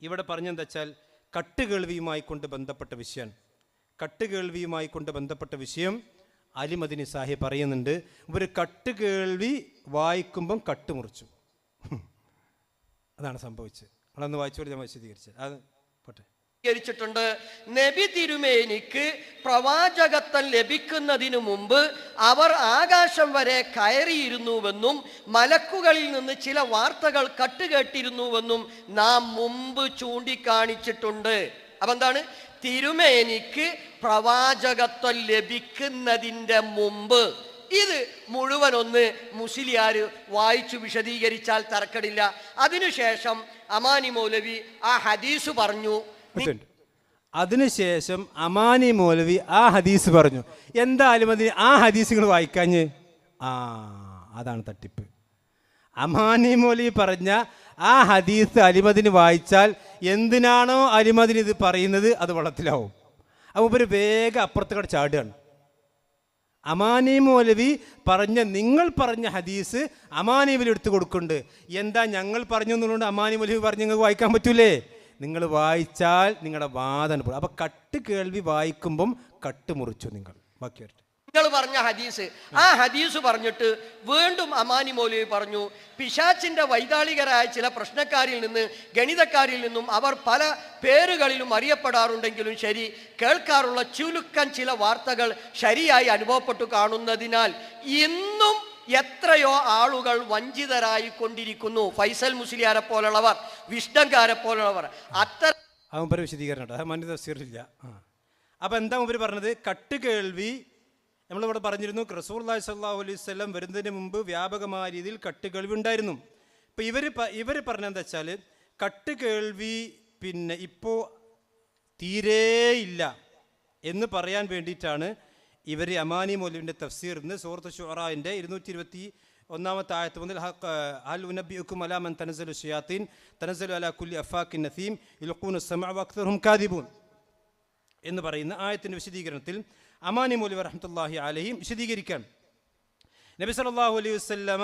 ഇവിടെ പറഞ്ഞെന്താ വെച്ചാൽ കട്ടുകേൾവിയുമായി കൊണ്ട് ബന്ധപ്പെട്ട വിഷയം. കട്ടുകേൾവിയുമായി കൊണ്ട് ബന്ധപ്പെട്ട വിഷയം അലിമദിനി സാഹി പറയുന്നുണ്ട്. ഒരു കട്ടുകേൾവി വായിക്കുമ്പം കട്ടുമുറിച്ചു. അതാണ് സംഭവിച്ചത്. നിങ്ങളൊന്ന് വായിച്ചോളി ഞാൻ വിശദീകരിച്ചത്. അത് പോട്ടെ. ിട്ടുണ്ട് നബി തിരുമേനിക്ക് പ്രവാചകത്വം ലഭിക്കുന്നതിനു മുമ്പ് അവർ ആകാശം വരെ കയറിയിരുന്നുവെന്നും മലക്കുകളിൽ നിന്ന് ചില വാർത്തകൾ കട്ടുകേട്ടിരുന്നുവെന്നും നാം മുമ്പ് ചൂണ്ടിക്കാണിച്ചിട്ടുണ്ട്. അപ്പൊ എന്താണ്? തിരുമേനിക്ക് പ്രവാചകത്വം ലഭിക്കുന്നതിന്റെ മുമ്പ്. ഇത് മുഴുവൻ ഒന്ന് മുസ്ലിയാർ വായിച്ചു വിശദീകരിച്ചാൽ തർക്കടില്ല അതിനുശേഷം അമാനി മൗലവി ആ ഹദീസ് പറഞ്ഞു. ഉണ്ട്. അതിനുശേഷം അമാനി മൗലവി ആ ഹദീസ് പറഞ്ഞു. എന്തായാലും അതിന് ആ ഹദീസ് നിങ്ങൾ വായിക്കാഞ്ഞ്? ആ അതാണ് തട്ടിപ്പ്. അമാനി മൗലവി പറഞ്ഞ ആ ഹദീസ് അലിമദിന് വായിച്ചാൽ എന്തിനാണോ അലിമദിന് ഇത് പറയുന്നത് അത് വള്ളത്തിലാവും. അപ്പോൾ ഒരു വേഗം അപ്പുറത്തേക്ക് ചാടുകയാണ്. അമാനി മൗലവി പറഞ്ഞ നിങ്ങൾ പറഞ്ഞ ഹദീസ് അമാനി മൗലവി എടുത്തു കൊടുക്കുന്നുണ്ട്. എന്താ ഞങ്ങൾ പറഞ്ഞു എന്നുള്ളത് അമാനി മൗലവി പറഞ്ഞ് നിങ്ങൾക്ക് വായിക്കാൻ പറ്റൂലേ? നിങ്ങൾ വായിച്ചാൽ നിങ്ങളുടെ വാദന പോകും അപ്പം കട്ട് കേൾവി വായിക്കുമ്പം കട്ട് മുറിച്ചു നിങ്ങൾ. ബാക്കി നിങ്ങൾ പറഞ്ഞ ഹദീസ് ആ ഹദീസ് പറഞ്ഞിട്ട് വീണ്ടും അമാനി മൗലവി പറഞ്ഞു പിശാച്ചിന്റെ വൈകാളികരായ ചില പ്രശ്നക്കാരിൽ നിന്ന് ഗണിതക്കാരിൽ നിന്നും അവർ പല പേരുകളിലും അറിയപ്പെടാറുണ്ടെങ്കിലും ശരി കേൾക്കാറുള്ള ചുലുക്കൻ ചില വാർത്തകൾ ശരിയായി അനുഭവപ്പെട്ടു കാണുന്നതിനാൽ ഇന്നും എത്രയോ ആളുകൾ വഞ്ചിതരായി കൊണ്ടിരിക്കുന്നു ഫൈസൽ മുസ്ലിയാരെ പോലുള്ളവർ വിഷ്ണങ്കാരെ പോലുള്ളവർ. അത്ര അവൻ വിശദീകരണം മന്യ തഫ്സീറില്ല ആ. അപ്പം എന്താ മുമ്പ് പറഞ്ഞത്? കട്ട് കേൾവി. നമ്മളിവിടെ പറഞ്ഞിരുന്നു റസൂർ അള്ളഹി സ്വല്ലാഹു അലൈഹി സ്വലം വരുന്നതിന് മുമ്പ് വ്യാപകമായ രീതിയിൽ കട്ട് കേൾവി ഉണ്ടായിരുന്നു. ഇപ്പം ഇവർ ഇവർ പറഞ്ഞെന്താ വെച്ചാൽ കട്ട് കേൾവി പിന്നെ ഇപ്പോൾ തീരെയില്ല എന്ന് പറയാൻ വേണ്ടിയിട്ടാണ് ഇവർ അമാനി മൗലവിന്റെ തഫ്സീറിന്ന് സൂറത്ത് ഷുറാന്റെ ഇരുന്നൂറ്റി ഇരുപത്തി ഒന്നാമത്തെ ആയത്ത് മുതൽ അൽ ഹൽ ഉനബിയുക്കും അലാമൻ തനസലു ഷിയാത്തീൻ തനസലു അല കുല്ലി അഫാക്കിൻ നസീം ഇൽഖൂനു സമഅ കാദിബൂൻ എന്ന് പറയുന്ന ആയത്തിന്റെ വിശദീകരണത്തിൽ അമാനി മൗലി റഹ്മത്തുള്ളാഹി അലഹിം വിശദീകരിക്കാൻ. നബി സല്ലല്ലാഹു അലൈഹി വസല്ലമ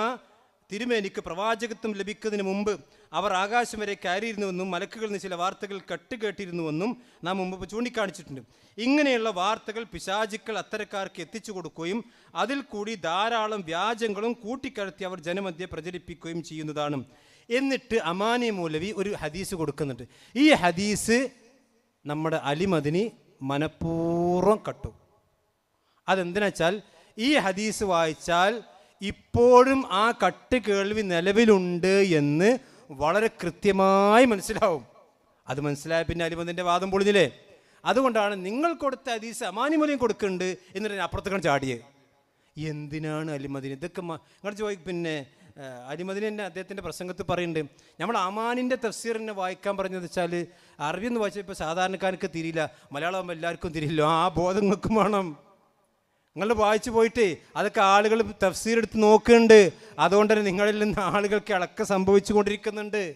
തിരുമേനിക്ക് പ്രവാചകത്വം ലഭിക്കുന്നതിന് മുമ്പ് അവർ ആകാശം വരെ കയറിയിരുന്നുവെന്നും മലക്കുകളിൽ നിന്ന് ചില വാർത്തകൾ കട്ടുകേട്ടിരുന്നുവെന്നും നാം മുമ്പ് ചൂണ്ടിക്കാണിച്ചിട്ടുണ്ട്. ഇങ്ങനെയുള്ള വാർത്തകൾ പിശാചുക്കൾ അത്തരക്കാർക്ക് എത്തിച്ചു കൊടുക്കുകയും അതിൽ കൂടി ധാരാളം വ്യാജങ്ങളും കൂട്ടിക്കഴത്തി അവർ ജനമധ്യെ പ്രചരിപ്പിക്കുകയും ചെയ്യുന്നതാണ്. എന്നിട്ട് അമാനി മൂലവി ഒരു ഹദീസ് കൊടുക്കുന്നുണ്ട്. ഈ ഹദീസ് നമ്മുടെ അലിമദിനി മനഃപൂർവം കട്ടു. അതെന്തിനാ വെച്ചാൽ ഈ ഹദീസ് വായിച്ചാൽ ഇപ്പോഴും ആ കട്ട് കേൾവി നിലവിലുണ്ട് എന്ന് വളരെ കൃത്യമായി മനസ്സിലാവും. അത് മനസ്സിലായ പിന്നെ അലിമദിന്റെ വാദം പൊളിഞ്ഞില്ലേ? അതുകൊണ്ടാണ് നിങ്ങൾ കൊടുത്ത ഹദീസ് അമാനിമൂലം കൊടുക്കുന്നുണ്ട് എന്നിട്ട് അപ്പുറത്തേക്കാണ് ചാടിയത് എന്തിനാണ് അലിമദിന് ഇതൊക്കെ നിങ്ങൾ ചോദി പിന്നെ അലിമദിന് തന്നെ അദ്ദേഹത്തിന്റെ പ്രസംഗത്തിൽ പറയുന്നുണ്ട്. നമ്മൾ അമാനിന്റെ തഫ്സീറിനെ വായിക്കാൻ പറഞ്ഞതെന്ന് വെച്ചാൽ അറബി എന്ന് വായിച്ചാൽ സാധാരണക്കാർക്ക് തിരിയില്ല. മലയാളം എല്ലാവർക്കും തിരിയില്ല. ആ ബോധങ്ങൾക്കും വേണം. നിങ്ങൾ വായിച്ചു പോയിട്ട് അതൊക്കെ ആളുകൾ തഫ്സീർ എടുത്ത് നോക്കുന്നുണ്ട്. അതുകൊണ്ട് തന്നെ നിങ്ങളിൽ നിന്ന് ആളുകൾക്ക് ഇളക്കം സംഭവിച്ചു കൊണ്ടിരിക്കുന്നുണ്ട്